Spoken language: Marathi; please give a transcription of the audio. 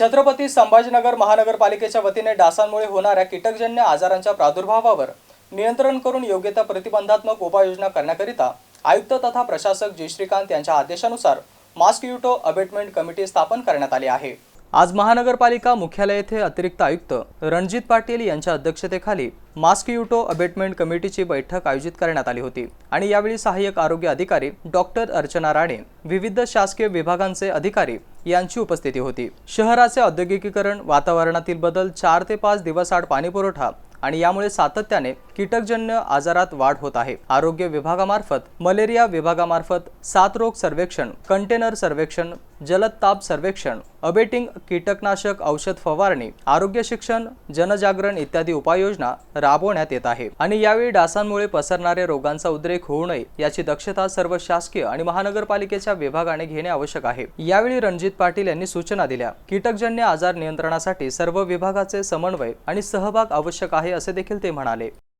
छत्रपती संभाजीनगर महानगरपालिकेच्या वतीने डासांमुळे होणाऱ्या कीटकजन्य आजारांच्या प्रादुर्भावावर नियंत्रण करून योग्य त्या प्रतिबंधात्मक उपाययोजना करण्याकरिता आयुक्त तथा प्रशासक जी श्रीकांत यांच्या आदेशानुसार मास्क अबेटमेंट कमिटी स्थापन करण्यात आली आहे. आज महानगरपालिका मुख्यालय येथे अतिरिक्त आयुक्त रणजित पाटील यांच्या अध्यक्षतेखाली मास्क युटो अबेटमेंट कमिटीची बैठक आयोजित करण्यात आली होती. आणि यावेळी सहाय्यक आरोग्य अधिकारी डॉक्टर अर्चना राणे विविध शासकीय विभागांचे अधिकारी यांची उपस्थिती होती. शहराचे औद्योगिकीकरण वातावरणातील बदल चार ते पाच दिवसाआड पाणीपुरवठा आणि यामुळे सातत्याने कीटकजन्य आजारात वाढ होत आहे. आरोग्य विभागामार्फत मलेरिया विभागामार्फत सात रोग सर्वेक्षण कंटेनर सर्वेक्षण जलद ताप सर्वेक्षण अबेटिंग कीटकनाशक औषध फवारणी आरोग्य शिक्षण जनजागरण इत्यादी उपाययोजना राबवण्यात येत आहे. आणि यावेळी डासांमुळे पसरणाऱ्या रोगांचा उद्रेक होऊ नये याची दक्षता सर्व शासकीय आणि महानगरपालिकेच्या विभागाने घेणे आवश्यक आहे. यावेळी रणजित पाटील यांनी सूचना दिल्या कीटकजन्य आजार नियंत्रणासाठी सर्व विभागाचे समन्वय आणि सहभाग आवश्यक आहे असे देखील ते म्हणाले.